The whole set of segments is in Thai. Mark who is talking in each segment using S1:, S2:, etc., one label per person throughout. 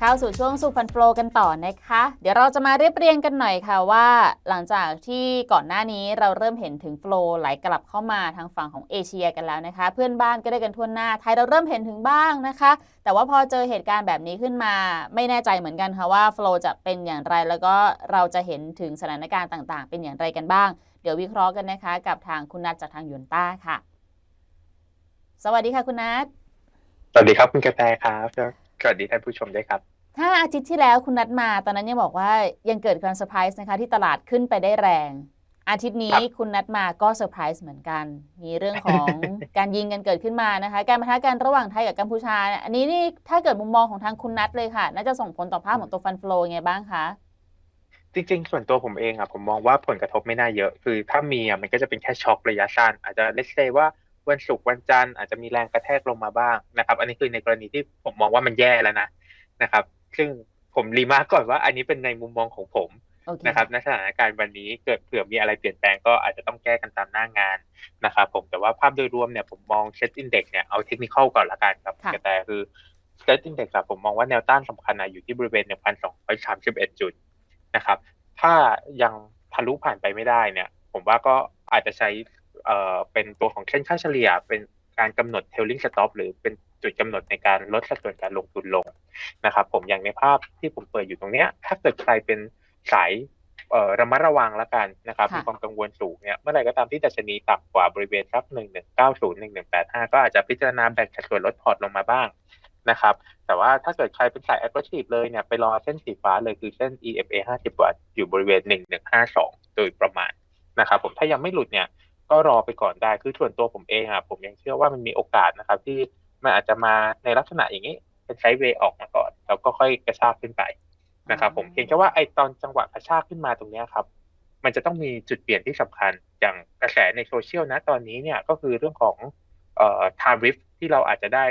S1: เข้าสู่ช่วงสุฟันโฟลกันต่อนะคะ เดี๋ยวเราจะมาเรียบเรียงกันหน่อยค่ะว่า หลังจากที่ก่อนหน้านี้เราเริ่มเห็นถึงโฟลไหลกลับเข้ามาทางฝั่งของเอเชียกันแล้วนะคะ เพื่อนบ้านก็ได้กันทั่วหน้าไทยเราเริ่มเห็นถึงบ้างนะคะ แต่ว่าพอเจอเหตุการณ์แบบนี้ขึ้นมา ไม่แน่ใจเหมือนกันค่ะว่าโฟลจะเป็นอย่างไรแล้วก็เราจะเห็นถึงสถานการณ์ต่างๆ เป็นอย่างไรกันบ้าง เดี๋ยววิเคราะห์กันนะคะ กับทางคุณนัทจากทางยวนต้าค่ะ สวัสดีค่ะคุณนัท
S2: สวัสดีครับคุณกระแตครับ สวัสดีท่านผู้ชมด้วยครับ
S1: ถ้าอาทิตย์ที่แล้วคุณนัดมาตอนนั้นยังบอกว่ายังเกิดการเซอร์ไพรส์นะคะ ที่ตลาดขึ้นไปได้แรง อาทิตย์นี้
S2: ครับ
S1: คุณนัดมาก็เซอร์ไพรส์เหมือนกัน มีเรื่องของการยิงกันเกิดขึ้นมานะคะ การปะทะกันระหว่างไทยกับกัมพูชาเนี่ยอันนี้นี่ถ้าเกิดมุมมองของทางคุณนัดเลยค่ะ น่าจะส่งผลต่อภาพของตัวฟันโฟลยังไงบ้างคะ
S2: จริงๆ ส่วนตัวผมเองอะผมมองว่าผลกระทบไม่น่าเยอะ คือถ้ามีอะมันก็จะเป็นแค่ช็อคระยะสั้นอาจจะเลสเซว่า วันศุกร์วันจันทร์อาจจะมีแรงกระแทกลงมาบ้างนะครับ อันนี้คือในกรณีที่ผมมองว่ามันแย่แล้วนะนะครับ ซึ่งผมรีมาร์กก่อนว่า อันนี้เป็นในมุมมองของผม
S1: โอเค
S2: นะครับในสถานการณ์วันนี้เกิดเผื่อมีอะไรเปลี่ยนแปลงก็อาจจะต้องแก้กันตามหน้างานนะครับผมแต่ว่าภาพโดยรวมเนี่ยผมมองเซตอินเด็กเนี่ยเอาเทคนิคก่อนละกันครับกระแตคือเซตอินเด็กผมมองว่าแนวต้านสำคัญอะอยู่ที่บริเวณ1,231จุดนะครับ ถ้ายังทะลุผ่านไปไม่ได้เนี่ย ผมว่าก็อาจจะใช้ เอ่อเป็นตัวของเส้นค่าเฉลี่ย เป็นการกำหนด tailing stop หรือเป็นจุดกำหนดในการลดสัดส่วนการลงทุนลงนะครับ ผมอย่างในภาพที่ผมเปิดอยู่ตรงเนี้ย ถ้าเกิดใครเป็นสายเอ่อระมัดระวังแล้วกันนะครับ
S1: ค่ะ
S2: มีความกังวลสูงเนี่ยเมื่อไหร่ก็ตามที่ดัชนีต่ำกว่าบริเวณสักหนึ่งหนึ่งเก้าศูนย์หนึ่งหนึ่งแปดห้าก็อาจจะพิจารณาแบ่งสัดส่วนลดพอร์ตลงมาบ้างนะครับ แต่ว่าถ้าเกิดใครเป็นสาย aggressive เลยเนี่ยไปรอเส้นสีฟ้าเลยคือเส้น EMA 50 วัตต์อยู่บริเวณ 1152 โดยประมาณนะครับผมถ้ายังไม่หลุดเนี่ย ก็รอไปก่อนได้คือส่วนตัวผมเองอะผมยังเชื่อว่ามันมีโอกาสนะครับ ที่มันอาจจะมาในลักษณะอย่างนี้เป็นไซด์เวย์ออกมาก่อน แล้วก็ค่อยกระชากขึ้นไปนะครับ ผมเพียงแค่ว่าไอตอนจังหวะกระชากขึ้นมาตรงนี้ครับ มันจะต้องมีจุดเปลี่ยนที่สำคัญ อย่างกระแสในโซเชียลนะตอนนี้เนี่ยก็คือเรื่องของเอ่อทาริฟที่เราอาจจะได้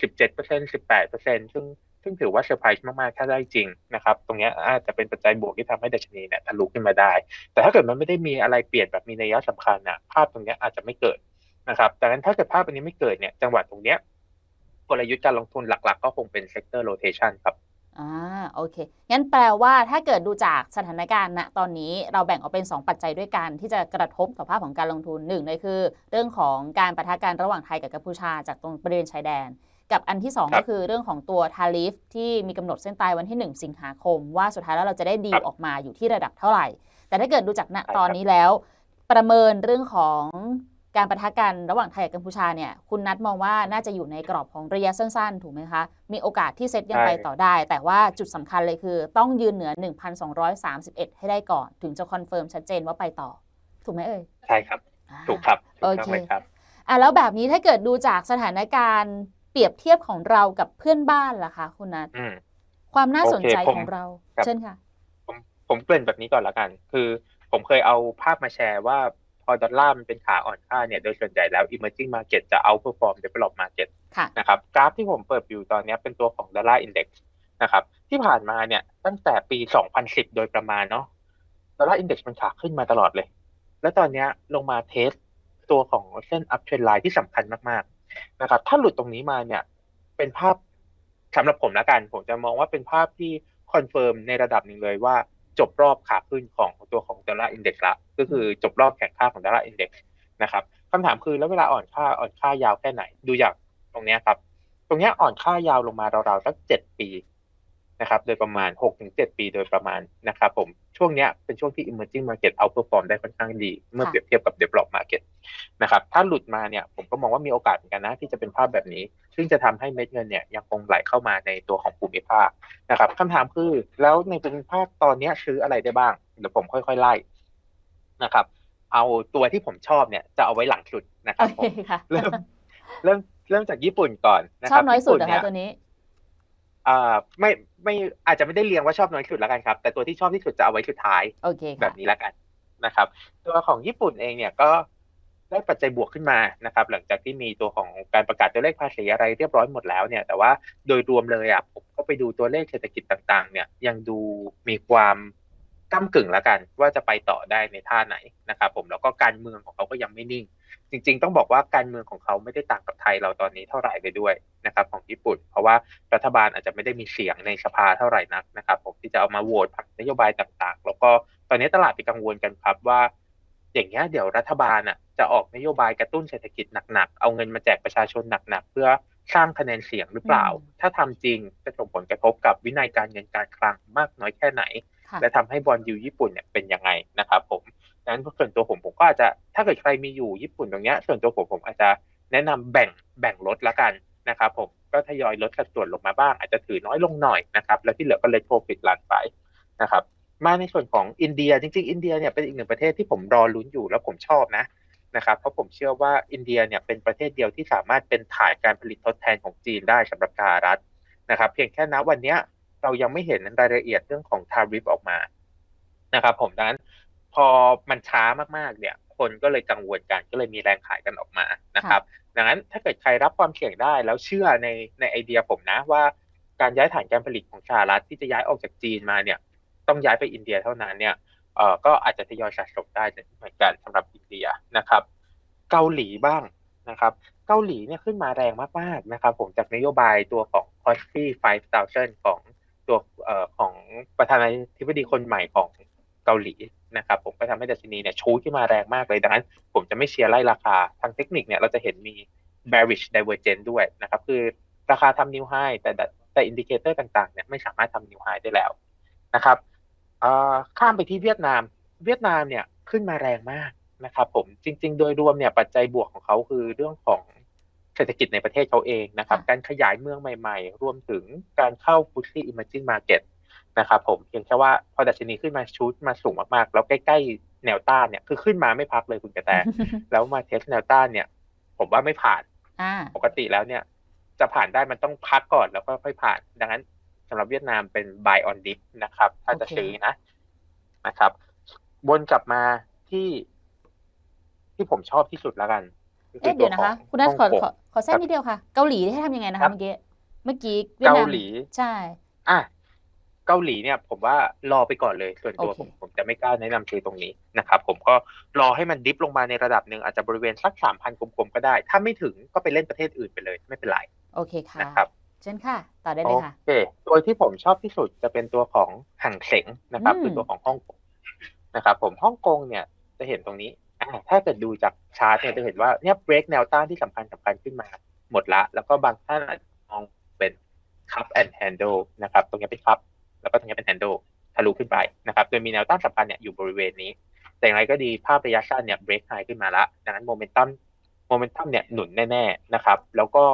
S2: 17% 18%ซึ่ง ซึ่งถือว่าเซอร์ไพรส์มากๆ ถ้าได้จริงนะครับ ตรงนี้อาจจะเป็นปัจจัยบวกที่ทำให้ดัชนีเนี่ยทะลุขึ้นมาได้ แต่ถ้าเกิดมันไม่ได้มีอะไรเปลี่ยนแบบมีนัยสำคัญนะภาพตรงนี้อาจจะไม่เกิดนะครับดังนั้นถ้าเกิดภาพอันนี้ไม่เกิดเนี่ยจังหวะตรงเนี้ยกลยุทธ์การลงทุนหลัก ๆ ก็คงเป็น sector rotation ครับ
S1: อ่าโอเค งั้นแปลว่าถ้าเกิดดูจากสถานการณ์ณตอนนี้เราแบ่งออกเป็น 2 ปัจจัยด้วยกัน ที่จะกระทบต่อภาพของการลงทุนหนึ่งเลยคือ เรื่องของการปะทะกันระหว่างไทยกับกัมพูชาจากตรงบริเวณชายแดน กับอันที่2
S2: ครั
S1: ก็
S2: บ
S1: คือเรื่องของตัวทาริฟที่มีกำหนดเส้นตายวันที่ 1 สิงหาคม ว่าสุดท้ายแล้วเราจะได้ดี
S2: ครั
S1: ล
S2: บ
S1: ออกมาอยู่ที่ระดับเท่าไหร่ แต่ถ้าเกิดดูจากณ
S2: ใช่ครับ
S1: ตอนนี้แล้ว ประเมินเรื่องของการปะทะกันระหว่างไทยกับกัมพูชาเนี่ย คุณนัทมองว่าน่าจะอยู่ในกรอบของระยะสั้น ๆ ถูกไหมคะ มีโอกาสที่เซ็ตยังไปต่อได้ แต่ว่าจุดสำคัญเลยคือ ต้องยืนเหนือ 1,231 ให้ได้ก่อน ถึงจะคอนเฟิร์มชัดเจนว่าไปต่อ ถูกไหมเอ่ย
S2: ใช่ครับ
S1: อ่า
S2: ถูกครับถูก
S1: โอ
S2: ต้อง
S1: เค
S2: เลยครับ
S1: อะแล้วแบบนี้ถ้าเกิดดูจากสถานการณ์ เปรียบเทียบของเรากับเพื่อนบ้านล่ะคะคุณนัท
S2: อืม
S1: ความน่าสนใจ
S2: โอเคผม
S1: ของเรา
S2: ครับ
S1: เช่นค่ะ
S2: ผมผมเกริ่นแบบนี้ก่อนละกัน คือผมเคยเอาภาพมาแชร์ว่าพอดอลลาร์มันเป็นขาอ่อนค่าเนี่ย โดยส่วนใหญ่แล้ว emerging market จะ outperform develop market
S1: ค่ะ
S2: นะครับ กราฟที่ผมเปิดอยู่ตอนนี้เป็นตัวของดอลลาร์อินเด็กซ์นะครับ ที่ผ่านมาเนี่ยตั้งแต่ปี 2010 โดยประมาณเนาะดอลลาร์อินเด็กซ์มันขาขึ้นมาตลอดเลย แล้วตอนเนี้ยลงมาเทสตัวของเส้น up trend line ที่สำคัญมากๆ นะครับ ถ้าหลุดตรงนี้มาเนี่ย เป็นภาพสำหรับผมละกัน ผมจะมองว่าเป็นภาพที่คอนเฟิร์มในระดับหนึ่งเลยว่าจบรอบขาขึ้นของตัวของดอลลาร์อินเด็กซ์ละ ก็คือจบรอบแข่งค่าของดอลลาร์อินเด็กซ์นะครับคำถามคือแล้วเวลาอ่อนค่าอ่อนค่ายาวแค่ไหน ดูอย่างตรงนี้ครับ ตรงนี้อ่อนค่ายาวลงมาราวๆสักเจ็ดปี นะครับโดยประมาณหกถึงเจ็ดปีโดยประมาณนะครับผมช่วงเนี้ยเป็นช่วงที่ emerging market outperform ได้ค่อนข้างดี เมื่อ
S1: ค่ะ
S2: เปรียบเทียบกับ develop market นะครับถ้าหลุดมาเนี่ยผมก็มองว่ามีโอกาสเหมือนกันนะที่จะเป็นภาพแบบนี้ ซึ่งจะทำให้เม็ดเงินเนี่ยยังคงไหลเข้ามาในตัวของภูมิภาคนะครับคำถามคือแล้วในภูมิภาคตอนเนี้ยซื้ออะไรได้บ้างเดี๋ยวผมค่อยๆไล่นะครับเอาตัวที่ผมชอบเนี่ยจะเอาไว้หลังสุดนะค
S1: โอ
S2: รับ
S1: เค
S2: ผม
S1: ค่ะ
S2: เริ่มเริ่มเริ่มจากญี่ปุ่นก่อนนะ
S1: ช
S2: ค
S1: อ
S2: รั
S1: บบน้อยสุด
S2: ญี่
S1: เหร
S2: ปุ่
S1: อ
S2: น
S1: คะ
S2: เนี่ย
S1: ตัวนี้
S2: อ่าไม่ไม่อาจจะไม่ได้เรียงว่าชอบน้อยสุดแล้วกันครับ แต่ตัวที่ชอบที่สุดจะเอาไว้สุดท้าย
S1: โอเค
S2: แบ
S1: ค่ะ
S2: บนี้แล้วกันนะครับ ตัวของญี่ปุ่นเองเนี่ยก็ได้ปัจจัยบวกขึ้นมานะครับ หลังจากที่มีตัวของการประกาศตัวเลขภาษีอะไรเรียบร้อยหมดแล้วเนี่ย แต่ว่าโดยรวมเลยอะผมก็ไปดูตัวเลขเศรษฐกิจต่างๆ เนี่ยยังดูมีความก้ากึ่งแล้วกัน ว่าจะไปต่อได้ในท่าไหนนะครับ ผมแล้วก็การเมืองของเขาก็ยังไม่นิ่ง จริง ๆ ต้องบอกว่าการเมืองของเขาไม่ได้ต่างกับไทยเราตอนนี้เท่าไหร่เลยด้วยนะครับของญี่ปุ่น เพราะว่ารัฐบาลอาจจะไม่ได้มีเสียงในสภาเท่าไหร่นักนะครับผมที่จะเอามาโหวตผักนโยบายต่างๆ แล้วก็ตอนนี้ตลาดไปกังวลกันครับว่า อย่างเงี้ยเดี๋ยวรัฐบาลอะจะออกนโยบายกระตุ้นเศรษฐกิจหนักๆเอาเงินมาแจกประชาชนหนักๆเพื่อสร้างคะแนนเสียงหรือเปล่า ถ้าทำจริงจะส่งผลกระทบกับวินัยการเงินการคลังมากน้อยแค่ไหน และทำให้บอลยูญี่ปุ่นเนี่ยเป็นยังไงนะครับผม นั้นส่วนตัวผมผมก็อาจจะถ้าเกิดใครมีอยู่ญี่ปุ่นตรงเนี้ยส่วนตัวผมผมอาจจะแนะนำแบ่งแบ่งลดละกันนะครับผมก็ทยอยลดสัดส่วนลงมาบ้าง อาจจะถือน้อยลงหน่อยนะครับแล้วที่เหลือก็เลยโปรฟิตลันไปนะครับมาในส่วนของอินเดียจริงๆ อินเดียเนี่ยเป็นอีกหนึ่งประเทศที่ผมรอลุ้นอยู่แล้วผมชอบนะนะครับเพราะผมเชื่อว่าอินเดียเนี่ยเป็นประเทศเดียวที่สามารถเป็นฐานการผลิตทดแทนของจีนได้สำหรับสหรัฐนะครับ เพียงแค่ณวันนี้เรายังไม่เห็นรายละเอียดเรื่องของทาริฟออกมานะครับผมดังนั้น พอมันช้ามากๆเนี่ย คนก็เลยกังวลกันก็เลยมีแรงขายกันออกมานะครับ ดังนั้นถ้าเกิดใครรับความเสี่ยงได้แล้วเชื่อในในไอเดียผมนะว่า การย้ายฐานการผลิตของสหรัฐที่จะย้ายออกจากจีนมาเนี่ย ต้องย้ายไปอินเดียเท่านั้นเนี่ยเอ่อก็อาจจะทยอยสะสมได้เหมือนกันสำหรับอินเดียนะครับ เกาหลีบ้างนะครับเกาหลีเนี่ยขึ้นมาแรงมากๆนะครับผมจากนโยบายตัวของ c o s p y 5000 ของตัวเอ่อของประธานาธิบดีคนใหม่ของ เกาหลีนะครับผมก็ทำให้ดัชนีเนี่ยชูขึ้นมาแรงมากเลยดังนั้น ผมจะไม่เชียร์ไล่ราคาทางเทคนิคเนี่ยเราจะเห็นมี bearish divergence ด้วยนะครับคือราคาทำ new high แต่แต่แต่อินดิเคเตอร์ต่างๆเนี่ยไม่สามารถทำ new high ได้แล้วนะครับเอ่อข้ามไปที่เวียดนาม เวียดนามเนี่ยขึ้นมาแรงมากนะครับผมจริง ๆ โดยรวมเนี่ยปัจจัยบวกของเขาคือเรื่องของเศรษฐกิจในประเทศเขาเองนะครับ
S1: ค่ะ
S2: การขยายเมืองใหม่ ๆ รวมถึงการเข้า f u s h i Emerging Market นะครับผมเพียงแค่ว่าพอดัชนีขึ้นมาชูดมาสูงมากๆ แล้วใกล้ๆแนวต้านเนี่ยคือขึ้นมาไม่พักเลยคุณกระแตแล้วมาเทสแนวต้านเนี่ย ผมว่าไม่ผ่าน
S1: อ่า
S2: ปกติแล้วเนี่ย จะผ่านได้มันต้องพักก่อนแล้วก็ค่อยผ่าน ดังนั้นสำหรับเวียดนามเป็น buy on dip นะครับ ถ้าจะ
S1: โอเค
S2: ซื้อนะนะครับวนกลับมาที่ ที่ผมชอบที่สุดแล้วกันก็คื
S1: เอ๊ะเดี๋ยวนะคะ
S2: ตัวของ
S1: คุณนัทขอ
S2: ฮ่งกง
S1: ขอขอแทรกนิดเดียวค่ะ เกาหลีให้ทำยังไงนะ
S2: ครั
S1: คะ
S2: บ
S1: เมื่อกี้เมื่อกี้วียดนม
S2: เกาหลี
S1: ใช่
S2: อะ เกาหลีเนี่ยผมว่ารอไปก่อนเลยส่วนตัว
S1: โอเค
S2: ผมผมจะไม่กล้าแนะนำซื้อตรงนี้นะครับผมก็รอให้มันดิฟลงมาในระดับหนึ่งอาจจะบริเวณสักสามพันกลมๆก็ได้ ถ้าไม่ถึงก็ไปเล่นประเทศอื่นไปเลยไม่เป็นไร
S1: โอเคค่ะ
S2: นะครับ
S1: เชิญค่ะ ต่อได้
S2: โอ
S1: เลยค่ะ
S2: เคตัวที่ผมชอบที่สุดจะเป็นตัวของห่างเสงนะครับ
S1: อืม
S2: คือตัวของฮ่องกงนะครับผมฮ่องกงเนี่ยจะเห็นตรงนี้อ่าถ้าเกิดดูจากชาร์ตเนี่ยจะเห็นว่าเนี่ยเบรกแนวต้านที่สำคัญสำคัญขึ้นมาหมดละ แล้วก็บางท่านอาจจะมองเป็น cup and handle นะครับ ตรงนี้เป็น cup แล้วก็ตรงนี้เป็น handle ทะลุขึ้นไปนะครับ โดยมีแนวต้านสำคัญเนี่ยอยู่บริเวณนี้ แต่อย่างไรก็ดีภาพระยะสั้นเนี่ยเบรกไฮขึ้นมาละดังนั้นโมเมนตัมโมเมนตัมเนี่ยหนุนแน่ๆนะครับ แล้วก็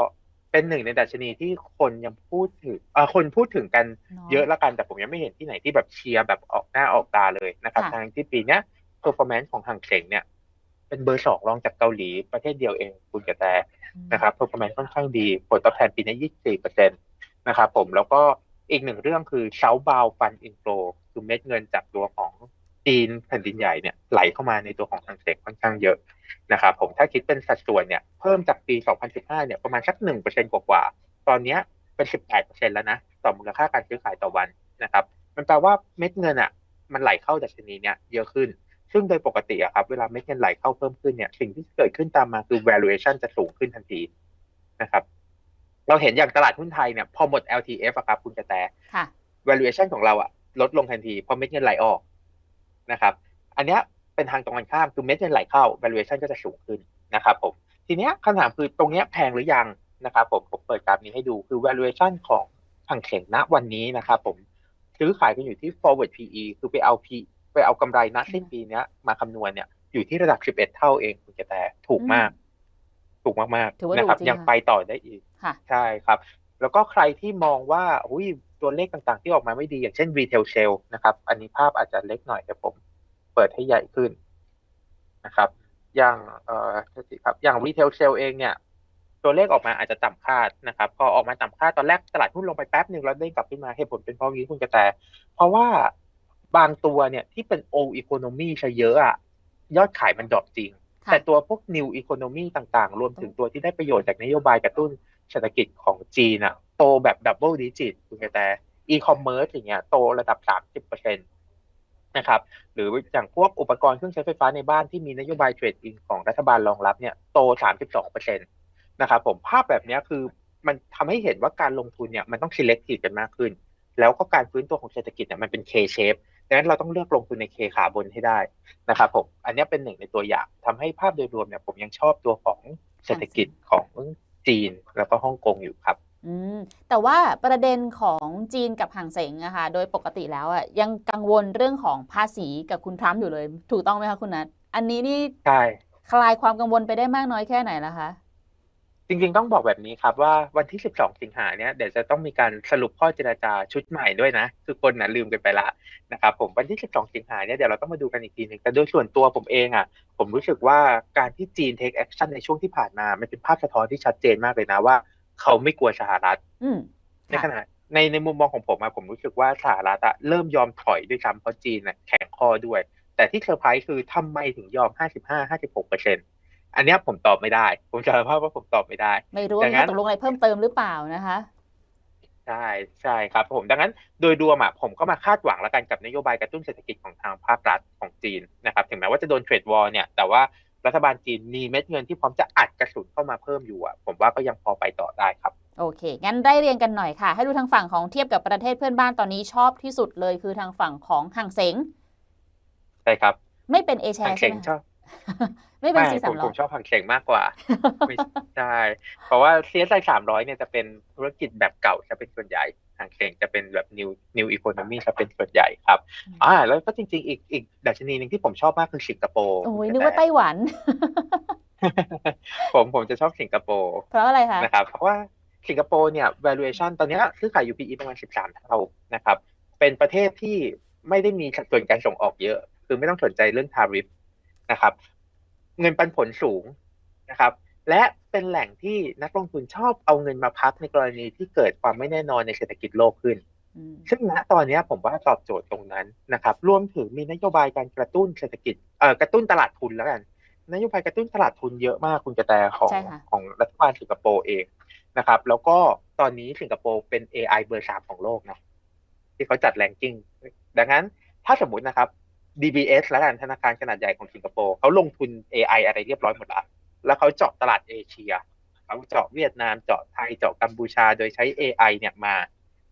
S2: เป็นหนึ่งในดัชนีที่คนยังพูดถึงอ่าคนพูดถึงกันเยอะละกัน แต่ผมยังไม่เห็นที่ไหนที่แบบเชียร์แบบออกหน้าออกตาเลยนะครับ
S1: ค่ะ
S2: ทางที่ปีเนี้ย performance ของห่างเสงเนี่ยเป็นเบอร์สองรองจากเกาหลีประเทศเดียวเองคุณกระแตนะครับ performance ค่อนข้างดี ผลตอบแทนปีนี้24%นะครับผมแล้วก็ อีกหนึ่งเรื่องคือ southbound fund inflow คือเม็ดเงินจากตัวของจีนแผ่นดินใหญ่เนี่ยไหลเข้ามาในตัวของทางเซ็กค่อนข้างเยอะนะครับผมถ้าคิดเป็นสัดส่วนเนี่ยเพิ่มจากปี 2015 เนี่ยประมาณสัก1%กว่าๆตอนนี้เป็น 18%แล้วนะต่อมูลค่าการซื้อขายต่อวันนะครับมันแปลว่าเม็ดเงินอะมันไหลเข้าดัชนีเนี่ยเยอะขึ้น ซึ่งโดยปกติอะครับเวลาเม็ดเงินไหลเข้าเพิ่มขึ้นเนี่ยสิ่งที่เกิดขึ้นตามมาคือ valuation จะสูงขึ้นทันทีนะครับ เราเห็นอย่างตลาดหุ้นไทยเนี่ยพอหมด LTF อะครับคุณกระแต
S1: ค่ะ
S2: valuation ของเราอะลดลงทันทีเพราะเม็ดเงินไหลออกนะครับ อันเนี้ยเป็นทางตรงกันข้ามคือเม็ดเงินไหลเข้า valuation ก็จะสูงขึ้นนะครับผมทีเนี้ยคำถามคือตรงเนี้ยแพงหรือยังนะครับผมผมเปิดกราฟนี้ให้ดูคือ valuation ของทางเข่งณวันนี้นะครับผมซื้อขายกันอยู่ที่ forward PE คือไปเอา P ไปเอากำไรณสิ้นปีเนี้ยมาคำนวณเนี่ยอยู่ที่ระดับ 11 เท่าเองคุณกระแตถูกมาก ถูกมาก
S1: ถือว่า
S2: ๆนะครับ
S1: ถูกจริง
S2: ยัง
S1: ค่ะ
S2: ไปต่อได้อีก
S1: ค่ะ
S2: ใช่ครับ แล้วก็ใครที่มองว่าอุ้ยตัวเลขต่างๆ ที่ออกมาไม่ดีอย่างเช่น retail sale นะครับ อันนี้ภาพอาจจะเล็กหน่อยแต่ผมเปิดให้ใหญ่ขึ้นนะครับ อย่างเอ่อโทษทีครับอย่าง retail sale เองเนี่ย ตัวเลขออกมาอาจจะต่ำคาดนะครับ พอออกมาต่ำคาดตอนแรกตลาดหุ้นลงไปแป๊บหนึ่งแล้วเด้งกลับขึ้นมาเหตุผลเป็นเพราะงี้คุณกระแตเพราะว่าบางตัวเนี่ยที่เป็น old economy ซะเยอะอะยอดขายมันดรอปจริง
S1: ค่ะ
S2: แต่ตัวพวก new economy ต่างๆ รวมถึงตัวที่ได้ประโยชน์จากนโยบายกระตุ้นเศรษฐกิจของจีนอะโตแบบดับเบิลดิจิตคุณกระแต e-commerce อย่างเงี้ยโตระดับ 30%นนะครับหรืออย่างพวกอุปกรณ์เครื่องใช้ไฟฟ้าในบ้านที่มีนโยบายเทรดอินของรัฐบาลรองรับเนี่ยโต 32เปอร์เซ็นตนะครับผมภาพแบบเนี้ยคือมันทำให้เห็นว่าการลงทุนเนี่ยมันต้อง selective กันมากขึ้น แล้วก็การฟื้นตัวของเศรษฐกิจเนี่ยมันเป็น K shape ดังนั้นเราต้องเลือกลงทุนใน K ขาบนให้ได้นะครับผมอันเนี้ยเป็นหนึ่งในตัวอย่างทำให้ภาพโดยรวมเนี่ยผมยังชอบตัวของเศรษฐกิจของจีนแล้วก็ฮ่องกงอยู่ครับ
S1: อืมแต่ว่าประเด็นของจีนกับห่างเสงอะค่ะโดยปกติแล้วอะยังกังวลเรื่องของภาษีกับคุณทรัมป์อยู่เลย ถูกต้องไหมคะคุณนัทอันนี้นี่
S2: ใช่
S1: คลายความกังวลไปได้มากน้อยแค่ไหนแล้วคะ
S2: จริงๆต้องบอกแบบนี้ครับว่าวันที่ 12 สิงหาเนี่ยเดี๋ยวจะต้องมีการสรุปข้อเจรจาชุดใหม่ด้วยนะ คือคนนะลืมกันไปละนะครับผมวันที่ 12 สิงหาเนี่ยเดี๋ยวเราต้องมาดูกันอีกทีหนึ่งแต่โดยส่วนตัวผมเองอะ ผมรู้สึกว่าการที่จีน take action ในช่วงที่ผ่านมามันเป็นภาพสะท้อนที่ชัดเจนมากเลยนะว่า เขาไม่กลัวสหรัฐ
S1: อืม
S2: ในขณะในในมุมมองของผมอะผมรู้สึกว่าสหรัฐอะเริ่มยอมถอยด้วยซ้ำเพราะจีนอะแข็งคอด้วย แต่ที่เซอร์ไพรส์คือทำไมถึงยอม 55-56เปอร์เซ็นต์ อันเนี้ยผมตอบไม่ได้ ผมสารภาพว่าผมตอบไม่ได้
S1: ไม่รู้ว่า
S2: ดังนั้
S1: มี
S2: น
S1: ตกลงอะไรเพิ่มเติมหรือเปล่านะคะ
S2: ใช่ใช่ครับผมดังนั้นโดยรวมอะผมก็มาคาดหวังแล้วกันกับนโยบายกระตุ้นเศรษฐกิจของทางภาครัฐของจีนนะครับ ถึงแม้ว่าจะโดนเทรดวอร์เนี่ยแต่ว่ารัฐบาลจีนมีเม็ดเงินที่พร้อมจะอัดกระสุนเข้ามาเพิ่มอยู่อะผมว่าก็ยังพอไปต่อได้ครับ
S1: โอเค งั้นได้เรียงกันหน่อยค่ะ ให้ดูทางฝั่งของเทียบกับประเทศเพื่อนบ้านตอนนี้ชอบที่สุดเลยคือทางฝั่งของห่างเสง
S2: ใช่ครับ
S1: ไม่เป็นเอแช
S2: หาง
S1: ร์
S2: เส
S1: ใช่
S2: ง
S1: ไหม
S2: ชอบ
S1: ไม่เป็น
S2: ไม่
S1: ซี
S2: ผ
S1: สาม
S2: ม
S1: ร้
S2: ผ
S1: อย
S2: มชอบหางเสงมากกว่าไม่ใช่เพราะว่า CSI 300เนี่ยจะเป็นธุรกิจแบบเก่าจะเป็นส่วนใหญ่หางเสงจะเป็นแบบ new new economy จะเป็นส่วนใหญ่ครับอ่าแล้วก็จริง ๆ อีกอีกดัชนีหนึ่งที่ผมชอบมากคือสิงคโปร์
S1: โอ้ยนึกว่าไต้หวัน
S2: ผมผมจะชอบสิงคโปร์
S1: เพราะอะไรคะ
S2: นะครับเพราะว่าสิงคโปร์เนี่ย valuation ตอนเนี้ยซื้อขาย UPE ประมาณ 13 เท่านะครับ เป็นประเทศที่ไม่ได้มีสัดส่วนการส่งออกเยอะ คือไม่ต้องสนใจเรื่อง tariff นะครับ เงินปันผลสูงนะครับ และเป็นแหล่งที่นักลงทุนชอบเอาเงินมาพักในกรณีที่เกิดความไม่แน่นอนในเศรษฐกิจโลกขึ้น
S1: อืม
S2: ซึ่งณตอนเนี้ยผมว่าตอบโจทย์ตรงนั้นนะครับ รวมถึงมีนโยบายการกระตุ้นเศรษฐกิจเอ่อกระตุ้นตลาดทุนแล้วกัน นโยบายกระตุ้นตลาดทุนเยอะมากคุณกระแตของ
S1: ใช่ค่ะ
S2: ของรัฐบาลสิงคโปร์เองนะครับ แล้วก็ตอนนี้สิงคโปร์เป็น AI เบอร์สามของโลกนะที่เขาจัดแรงกิ้งดังนั้นถ้าสมมุตินะครับ DBS แล้วกันธนาคารขนาดใหญ่ของสิงคโปร์เขาลงทุน AI อะไรเรียบร้อยหมดละแล้วเขาเจาะตลาดเอเชียเขาเจาะเวียดนามเจาะไทยเจาะกัมพูชา โดยใช้ AI เนี่ยมา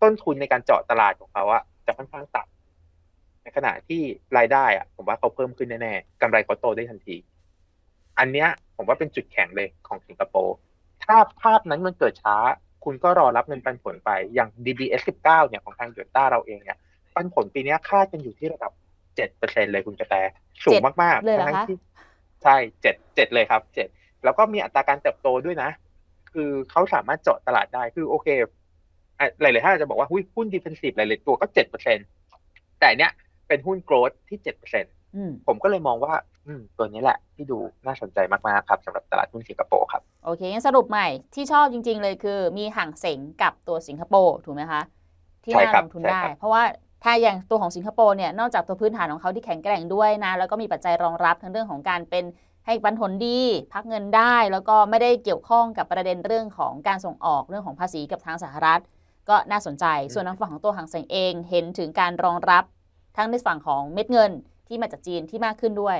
S2: ต้นทุนในการเจาะตลาดของเขาอะจะค่อนข้างต่ำในขณะที่รายได้อะผมว่าเขาเพิ่มขึ้นแน่ๆกำไรเขาโตได้ทันที อันเนี้ยผมว่าเป็นจุดแข็งเลยของสิงคโปร์ถ้าภาพนั้นมันเกิดช้า คุณก็รอรับเงินปันผลไปอย่าง DBS 19เนี่ยของทางเดลต้าเราเองเนี่ยปันผลปีนี้คาดกันอยู่ที่ระดับ เจ็ดเปอร์เซ็นเลยคุณกระแตสูงมากๆ
S1: เลยเหรอ
S2: ทั้ง
S1: คะ
S2: ที่ใช่เจ็ดเจ็ดเลยครับเจ็ดแล้วก็มีอัตราการเติบโตด้วยนะ คือเขาสามารถเจาะตลาดได้คือโอเคอะหลายๆท่านอาจจะบอกว่าหุ้ยหุ้นดิเฟนซีฟหลายๆตัวก็เจ็ดเปอร์เซ็นแต่เนี้ยเป็นหุ้นโกรดที่เจ็ดเปอร์เซ็น
S1: อืม
S2: ผมก็เลยมองว่า อืม ตัวนี้แหละที่ดูน่าสนใจมาก ๆ ครับสำหรับตลาดหุ้นสิงคโปร์ครับ
S1: โอเคงั้นสรุปใหม่ที่ชอบจริง ๆ เลยคือ มีห่างเสงกับตัวสิงคโปร์ถูกไหมคะ ที่
S2: ใช่
S1: น่า
S2: ครั
S1: ล
S2: บ
S1: งทุน
S2: ใช่
S1: ได้
S2: ครับ
S1: เพราะว่า ถ้าอย่างตัวของสิงคโปร์เนี่ยนอกจากตัวพื้นฐานของเขาที่แข็งแกร่งด้วยนะ แล้วก็มีปัจจัยรองรับทั้งเรื่องของการเป็นให้ปันผลดี พักเงินได้ แล้วก็ไม่ได้เกี่ยวข้องกับประเด็นเรื่องของการส่งออกเรื่องของภาษีกับทางสหรัฐ ก็น่าสนใจ ส่วนทางฝั่งของตัวหางเสงเองเห็นถึงการรองรับ ทั้งในฝั่งของเม็ดเงินที่มาจากจีนที่มากขึ้นด้วย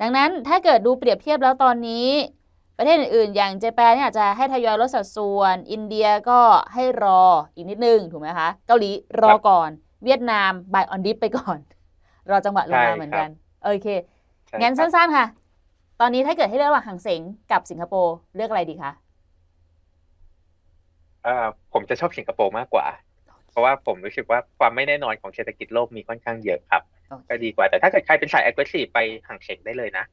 S1: ดังนั้นถ้าเกิดดูเปรียบเทียบแล้วตอนนี้ ประเทศอื่นๆ อย่างเจแปนเนี่ยอาจจะให้ทยอยลดสัดส่วน อินเดียก็ให้รออีกนิดนึงถูกไหมคะเกาหลีรอ
S2: ครับ
S1: ก่อน เวียดนามบายออนดิฟไปก่อน รอจังหวะลง
S2: ใช่
S1: มาเหมือนกัน โอเค
S2: ใช่
S1: งั้น
S2: ครับ
S1: สั้นๆค่ะ ตอนนี้ถ้าเกิดให้เลือกระหว่างหางเสงกับสิงคโปร์เลือกอะไรดีคะ
S2: เอ่อผมจะชอบสิงคโปร์มากกว่า เพราะว่าผมรู้สึกว่าความไม่แน่นอนของเศรษฐกิจโลกมีค่อนข้างเยอะครับ
S1: โอเค
S2: ก็ดีกว่าแต่ถ้าเกิดใครเป็นสาย aggressive ไปห่างเสงได้เลยนะ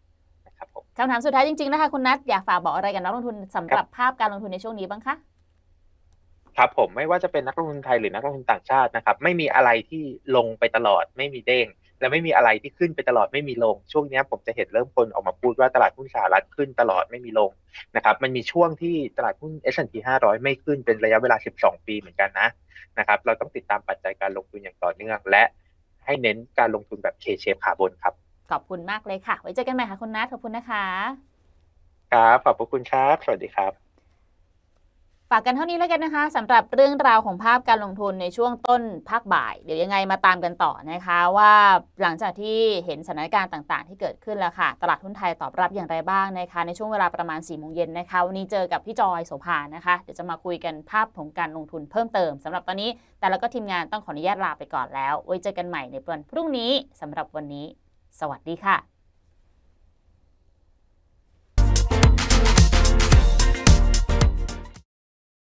S2: นะครับผม
S1: คำถามสุดท้ายจริงๆนะคะคุณนัทอยากฝากบอกอะไรกับนักลงทุนสำหรับภาพการลงทุนในช่วงนี้บ้างคะ
S2: ครับผมไม่ว่าจะเป็นนักลงทุนไทยหรือนักลงทุนต่างชาตินะครับ ไม่มีอะไรที่ลงไปตลอดไม่มีเด้งและไม่มีอะไรที่ขึ้นไปตลอดไม่มีลง ช่วงเนี้ยผมจะเห็นเริ่มคนออกมาพูดว่าตลาดหุ้นสหรัฐขึ้นตลอดไม่มีลงนะครับมันมีช่วงที่ตลาดหุ้น S&P 500 ไม่ขึ้นเป็นระยะเวลา 12 ปีเหมือนกันนะนะครับเราต้องติดตามปัจจัยการลงทุนอย่างต่อเนื่อง และให้เน้นการลงทุนแบบ K-shape ขาบนครับ
S1: ขอบคุณมากเลยค่ะ ไว้เจอกันใหม่ค่ะคุณนัทขอบคุณนะคะ
S2: ครับขอบพระคุณครับ สวัสดีครับ
S1: ฝากกันเท่านี้แล้วกันนะคะสำหรับเรื่องราวของภาพการลงทุนในช่วงต้นภาคบ่าย เดี๋ยวยังไงมาตามกันต่อนะคะ ว่าหลังจากที่เห็นสถานการณ์ต่าง ๆ ที่เกิดขึ้นแล้วค่ะ ตลาดหุ้นไทยตอบรับอย่างไรบ้างนะคะ ในช่วงเวลาประมาณ4ี่โมงเย็นนะคะวันนี้เจอกับพี่จอยโสภานะคะ เดี๋ยวจะมาคุยกันภาพของการลงทุนเพิ่มเติมสำหรับตอนนี้ แต่แล้วก็ทีมงานต้องขออนุญาตลาไปก่อนแล้วไว้เจอกันใหม่ในวันพรุ่งนี้สำหรับวันนี้ สวัสดีค่ะ